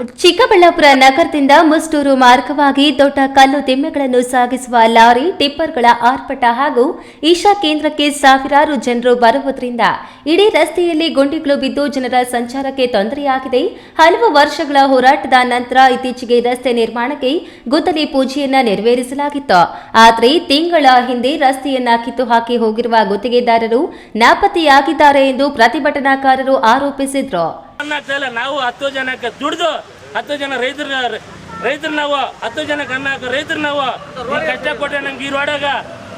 ಚಿಕ್ಕಬಳ್ಳಾಪುರ ನಗರದಿಂದ ಮುಸ್ಟೂರು ಮಾರ್ಗವಾಗಿ ದೊಡ್ಡ ಕಲ್ಲು ದಿಮ್ಮೆಗಳನ್ನು ಸಾಗಿಸುವ ಲಾರಿ, ಟಿಪ್ಪರ್ಗಳ ಆರ್ಪಟ ಹಾಗೂ ಈಶಾ ಕೇಂದ್ರಕ್ಕೆ ಸಾವಿರಾರು ಜನರು ಬರುವುದರಿಂದ ಇಡೀ ರಸ್ತೆಯಲ್ಲಿ ಗುಂಡಿಗಳು ಬಿದ್ದು ಜನರ ಸಂಚಾರಕ್ಕೆ ತೊಂದರೆಯಾಗಿದೆ. ಹಲವು ವರ್ಷಗಳ ಹೋರಾಟದ ನಂತರ ಇತ್ತೀಚೆಗೆ ರಸ್ತೆ ನಿರ್ಮಾಣಕ್ಕೆ ಗುದ್ದಲಿ ಪೂಜೆಯನ್ನ ನೆರವೇರಿಸಲಾಗಿತ್ತು. ಆದರೆ ತಿಂಗಳ ಹಿಂದೆ ರಸ್ತೆಯನ್ನ ಕಿತ್ತು ಹಾಕಿ ಹೋಗಿರುವ ಗುತ್ತಿಗೆದಾರರು ನಾಪತ್ತೆಯಾಗಿದ್ದಾರೆ ಎಂದು ಪ್ರತಿಭಟನಾಕಾರರು ಆರೋಪಿಸಿದ್ರು. ಅನ್ನಕ್ತಾ ಇಲ್ಲ. ನಾವು ಹತ್ತು ಜನಕ್ಕೆ ದುಡಿದು ಹತ್ತು ಜನ ರೈತರ, ರೈತರು ನಾವು ಹತ್ತು ಜನಕ್ಕೆ ಅನ್ನ ರೈತರು ನಾವು ಕಷ್ಟ ಕೊಟ್ಟರೆ ನಮ್ಗೆ ಈ ರೋಡಾಗ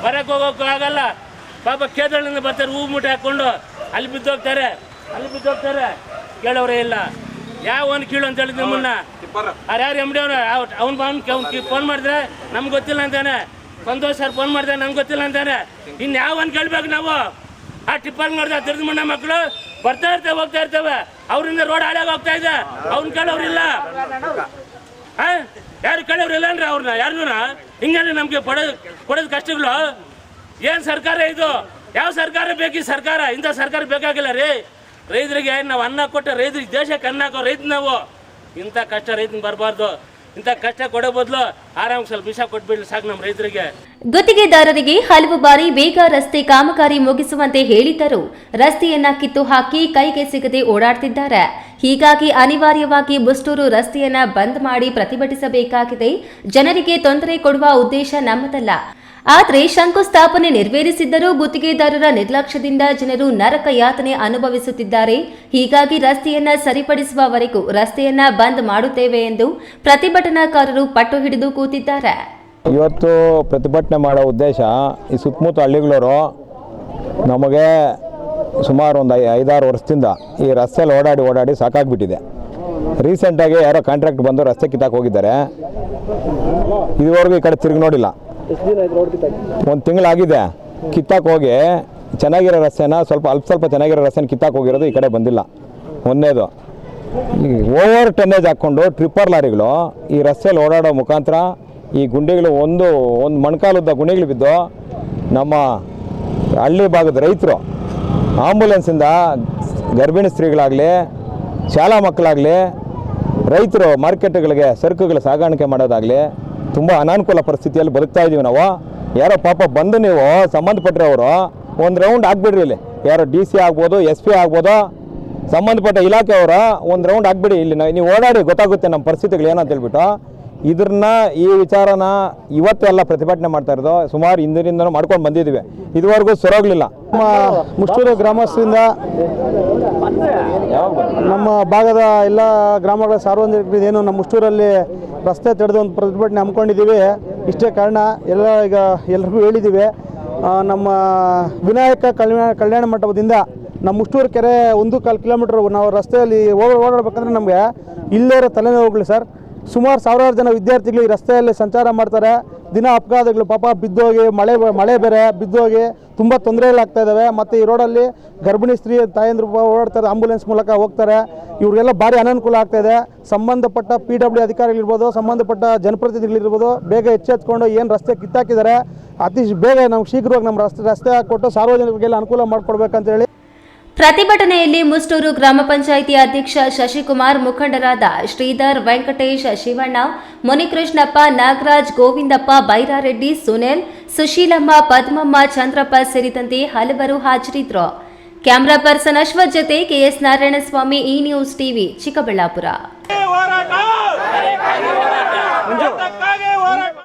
ಹೊರಕ್ಕೆ ಹೋಗೋಕ್ಕೂ ಆಗಲ್ಲ. ಪಾಪ ಕೇದಳಿಂದ ಬರ್ತಾರೆ, ಹೂ ಮೂಟೆ ಹಾಕ್ಕೊಂಡು ಅಲ್ಲಿ ಬಿದ್ದೋಗ್ತಾರೆ ಅಲ್ಲಿ ಬಿದ್ದೋಗ್ತಾರೆ ಕೇಳೋರೇ ಇಲ್ಲ. ಯಾವ ಒಂದು ಕೀಳು ಅಂತ ಹೇಳಿದ್ ನಿಮ್ಮನ್ನ. ಯಾರು ಎಂ ಡಿ ಅವನು ಅವ್ನು ಅವ್ನು ಫೋನ್ ಮಾಡಿದ್ರೆ ನಮ್ಗೆ ಗೊತ್ತಿಲ್ಲ ಅಂತಾನೆ. ಸಂತೋಷ್ ಸರ್ ಫೋನ್ ಮಾಡಿದ್ರೆ ನಮ್ಗೆ ಗೊತ್ತಿಲ್ಲ ಅಂತಾನೆ. ಇನ್ನು ಯಾವ ಒಂದು ಕೇಳ್ಬೇಕು ನಾವು? ಆ, ಟಿಪ್ಪರ್ ನೋಡಿದ್ರೆ ತಿರ್ದು ಮಣ್ಣ ಮಕ್ಕಳು ಬರ್ತಾ ಇರ್ತೇವೆ, ಹೋಗ್ತಾ ಇರ್ತೇವೆ. ಅವರಿಂದ ರೋಡ್ ಹಾಳಾಗ ಹೋಗ್ತಾ ಇದೆ. ಅವ್ನ ಕೇಳೋರಿಲ್ಲ? ಯಾರು ಕೇಳೋರಿಲ್ಲ ಅಂದ್ರೆ ಅವ್ರನ್ನ, ಯಾರನ್ನ? ಹಿಂಗಂದ್ರೆ ನಮ್ಗೆ ಪಡೋದು ಕೊಡೋದು ಕಷ್ಟಗಳು. ಏನ್ ಸರ್ಕಾರ ಇದು? ಯಾವ ಸರ್ಕಾರ ಬೇಕು ಈ ಸರ್ಕಾರ? ಇಂಥ ಸರ್ಕಾರ ಬೇಕಾಗಿಲ್ಲ ರೀ. ರೈತರಿಗೆ ನಾವು ಅನ್ನ ಕೊಟ್ಟ ರೈತರಿಗೆ ದೇಶಕ್ಕೆ ಅನ್ನ ಹಾಕೋ ರೈತ ನಾವು. ಇಂಥ ಕಷ್ಟ ರೈತನ ಬರಬಾರ್ದು. ಇಂಥ ಕಷ್ಟ ಕೊಡೋ ಬದಲು ಆರಾಮ್ ಸ್ವಲ್ಪ ವಿಷ ಕೊಟ್ಬಿಡ್ಲಿ ನಮ್ಮ ರೈತರಿಗೆ. ಗುತ್ತಿಗೆದಾರರಿಗೆ ಹಲವು ಬಾರಿ ಬೇಗ ರಸ್ತೆ ಕಾಮಗಾರಿ ಮುಗಿಸುವಂತೆ ಹೇಳಿದ್ದರು. ರಸ್ತೆಯನ್ನ ಕಿತ್ತು ಹಾಕಿ ಕೈಗೆ ಸಿಗದೆ ಓಡಾಡ್ತಿದ್ದಾರೆ. ಹೀಗಾಗಿ ಅನಿವಾರ್ಯವಾಗಿ ಮುಷ್ಟೂರು ರಸ್ತೆಯನ್ನ ಬಂದ್ ಮಾಡಿ ಪ್ರತಿಭಟಿಸಬೇಕಾಗಿದೆ. ಜನರಿಗೆ ತೊಂದರೆ ಕೊಡುವ ಉದ್ದೇಶ ನಮ್ಮದಲ್ಲ. ಆದರೆ ಶಂಕುಸ್ಥಾಪನೆ ನೆರವೇರಿಸಿದ್ದರೂ ಗುತ್ತಿಗೆದಾರರ ನಿರ್ಲಕ್ಷ್ಯದಿಂದ ಜನರು ನರಕ ಯಾತನೆ ಅನುಭವಿಸುತ್ತಿದ್ದಾರೆ. ಹೀಗಾಗಿ ರಸ್ತೆಯನ್ನ ಸರಿಪಡಿಸುವವರೆಗೂ ರಸ್ತೆಯನ್ನ ಬಂದ್ ಮಾಡುತ್ತೇವೆ ಎಂದು ಪ್ರತಿಭಟನಾಕಾರರು ಪಟ್ಟು ಹಿಡಿದು ಕೂತಿದ್ದಾರೆ. ಇವತ್ತು ಪ್ರತಿಭಟನೆ ಮಾಡೋ ಉದ್ದೇಶ ಈ ಸುತ್ತಮುತ್ತ ಹಳ್ಳಿಗಳವರು ನಮಗೆ ಸುಮಾರು ಒಂದು ಐದಾರು ವರ್ಷದಿಂದ ಈ ರಸ್ತೆಯಲ್ಲಿ ಓಡಾಡಿ ಓಡಾಡಿ ಸಾಕಾಗ್ಬಿಟ್ಟಿದೆ. ರೀಸೆಂಟಾಗಿ ಯಾರೋ ಕಾಂಟ್ರಾಕ್ಟ್ ಬಂದು ರಸ್ತೆ ಕಿತ್ತಾಕ್ ಹೋಗಿದ್ದಾರೆ. ಇದುವರೆಗೂ ಈ ಕಡೆ ತಿರುಗಿ ನೋಡಿಲ್ಲ. ಒಂದು ತಿಂಗಳಾಗಿದೆ. ಕಿತ್ತಾಕ್ ಹೋಗಿ ಚೆನ್ನಾಗಿರೋ ರಸ್ತೆನ ಸ್ವಲ್ಪ ಅಲ್ಪ ಸ್ವಲ್ಪ ಚೆನ್ನಾಗಿರೋ ರಸ್ತೆನ ಕಿತ್ತಾಕ್ ಹೋಗಿರೋದು ಈ ಕಡೆ ಬಂದಿಲ್ಲ. ಒಂದೇದು ಈ ಓವರ್ ಟನ್ನೇಜ್ ಹಾಕ್ಕೊಂಡು ಟ್ರಿಪ್ಪರ್ ಲಾರಿಗಳು ಈ ರಸ್ತೆಯಲ್ಲಿ ಓಡಾಡೋ ಮುಖಾಂತರ ಈ ಗುಂಡಿಗಳು ಒಂದು ಒಂದು ಮೊಣಕಾಲುದ್ದ ಗುಂಡಿಗಳು ಬಿದ್ದು ನಮ್ಮ ಹಳ್ಳಿ ಭಾಗದ ರೈತರು ಆಂಬುಲೆನ್ಸಿಂದ ಗರ್ಭಿಣಿ ಸ್ತ್ರೀಗಳಾಗಲಿ, ಶಾಲಾ ಮಕ್ಕಳಾಗಲಿ ರೈತರು ಮಾರ್ಕೆಟ್ಗಳಿಗೆ ಸರಕುಗಳ ಸಾಗಾಣಿಕೆ ಮಾಡೋದಾಗಲಿ ತುಂಬ ಅನಾನುಕೂಲ ಪರಿಸ್ಥಿತಿಯಲ್ಲಿ ಬದುಕ್ತಾ ಇದ್ದೀವಿ ನಾವು. ಯಾರೋ ಪಾಪ ಬಂದು ನೀವು ಸಂಬಂಧಪಟ್ಟಿರೋರು ಒಂದು ರೌಂಡ್ ಹಾಕ್ಬಿಡ್ರಿ ಇಲ್ಲಿ. ಯಾರೋ ಡಿ ಸಿ ಆಗ್ಬೋದು ಎಸ್ ಪಿ ಆಗ್ಬೋದು? ಸಂಬಂಧಪಟ್ಟ ಇಲಾಖೆಯವರ ಒಂದು ರೌಂಡ್ ಹಾಕ್ಬಿಡಿ ಇಲ್ಲಿ. ನೀವು ಓಡಾಡಿ ಗೊತ್ತಾಗುತ್ತೆ ನಮ್ಮ ಪರಿಸ್ಥಿತಿಗಳು ಏನಂತ ಹೇಳ್ಬಿಟ್ಟು. ಇದ್ರನ್ನ, ಈ ವಿಚಾರನ ಇವತ್ತೆಲ್ಲ ಪ್ರತಿಭಟನೆ ಮಾಡ್ತಾ ಇರೋದು. ಸುಮಾರು ಹಿಂದಿನಿಂದನೂ ಮಾಡ್ಕೊಂಡು ಬಂದಿದ್ದೀವಿ. ಇದುವರೆಗೂ ಸೊರೋಗ್ಲಿಲ್ಲ. ನಮ್ಮ ಮುಷ್ಟೂರು ಗ್ರಾಮಸ್ಥರಿಂದ ನಮ್ಮ ಭಾಗದ ಎಲ್ಲ ಗ್ರಾಮಗಳ ಸಾರ್ವಜನಿಕ ಏನು ನಮ್ಮ ಮುಷ್ಟೂರಲ್ಲಿ ರಸ್ತೆ ತಡೆದು ಒಂದು ಪ್ರತಿಭಟನೆ ಹಮ್ಮಿಕೊಂಡಿದ್ದೀವಿ. ಇಷ್ಟೇ ಕಾರಣ ಎಲ್ಲ ಈಗ ಎಲ್ರಿಗೂ ಹೇಳಿದ್ದೀವಿ. ನಮ್ಮ ವಿನಾಯಕ ಕಲ್ಯಾಣ ಕಲ್ಯಾಣ ಮಂಟಪದಿಂದ ನಮ್ಮ ಮುಷ್ಟೂರು ಕೆರೆ ಒಂದು ಕಾಲು ಕಿಲೋಮೀಟ್ರ್ ನಾವು ರಸ್ತೆಯಲ್ಲಿ ಓಡಾಡ್ಬೇಕಂದ್ರೆ ನಮಗೆ ಇಲ್ಲೇ ಇರೋ ತಲೆನೋವುಗಳು ಸರ್. ಸುಮಾರು ಸಾವಿರಾರು ಜನ ವಿದ್ಯಾರ್ಥಿಗಳು ಈ ರಸ್ತೆಯಲ್ಲಿ ಸಂಚಾರ ಮಾಡ್ತಾರೆ. ದಿನ ಅಪಘಾತಗಳು, ಪಾಪ ಬಿದ್ದೋಗಿ, ಮಳೆ ಮಳೆ ಬೇರೆ, ಬಿದ್ದೋಗಿ ತುಂಬ ತೊಂದರೆಗಳಾಗ್ತಾ ಇದ್ದಾವೆ ಮತ್ತು ಈ ರೋಡಲ್ಲಿ ಗರ್ಭಿಣಿ ಸ್ತ್ರೀ ತಾಯಂದ್ರ ಓಡಾಡ್ತಾರೆ ಆಂಬುಲೆನ್ಸ್ ಮೂಲಕ ಹೋಗ್ತಾರೆ. ಇವ್ರಿಗೆಲ್ಲ ಭಾರಿ ಅನಾನುಕೂಲ ಆಗ್ತಾ ಇದೆ. ಸಂಬಂಧಪಟ್ಟ ಪಿ ಡಬ್ಲ್ಯೂ ಅಧಿಕಾರಿಗಳಿರ್ಬೋದು, ಸಂಬಂಧಪಟ್ಟ ಜನಪ್ರತಿನಿಧಿಗಳಿರ್ಬೋದು, ಬೇಗ ಎಚ್ಚೆತ್ಕೊಂಡು ಏನು ರಸ್ತೆ ಕಿತ್ತಾಕಿದ್ದಾರೆ, ಅತಿ ಬೇಗ ನಮ್ಗೆ ಶೀಘ್ರವಾಗಿ ನಮ್ಮ ರಸ್ತೆ ರಸ್ತೆ ಕೊಟ್ಟು ಸಾರ್ವಜನಿಕರಿಗೆಲ್ಲ ಅನುಕೂಲ ಮಾಡಿಕೊಡ್ಬೇಕಂತ ಹೇಳಿ ಪ್ರತಿಭಟನೆಯಲ್ಲಿ ಮುಷ್ಟೂರು ಗ್ರಾಮ ಪಂಚಾಯಿತಿ ಅಧ್ಯಕ್ಷ ಶಶಿಕುಮಾರ್, ಮುಖಂಡರಾದ ಶ್ರೀಧರ್ ವೆಂಕಟೇಶ್ ಶಿವಣ್ಣ, ಮುನಿಕೃಷ್ಣಪ್ಪ ನಾಗರಾಜ್, ಗೋವಿಂದಪ್ಪ ಬೈರಾರೆಡ್ಡಿ, ಸುನೀಲ್, ಸುಶೀಲಮ್ಮ, ಪದ್ಮಮ್ಮ, ಚಂದ್ರಪ್ಪ ಸೇರಿದಂತೆ ಹಲವರು ಹಾಜರಿದ್ದರು. ಕ್ಯಾಮರಾ ಪರ್ಸನ್ ಅಶ್ವಥ್ ಜೊತೆ KS Narayanaswamy, E news TV, Chikkaballapur.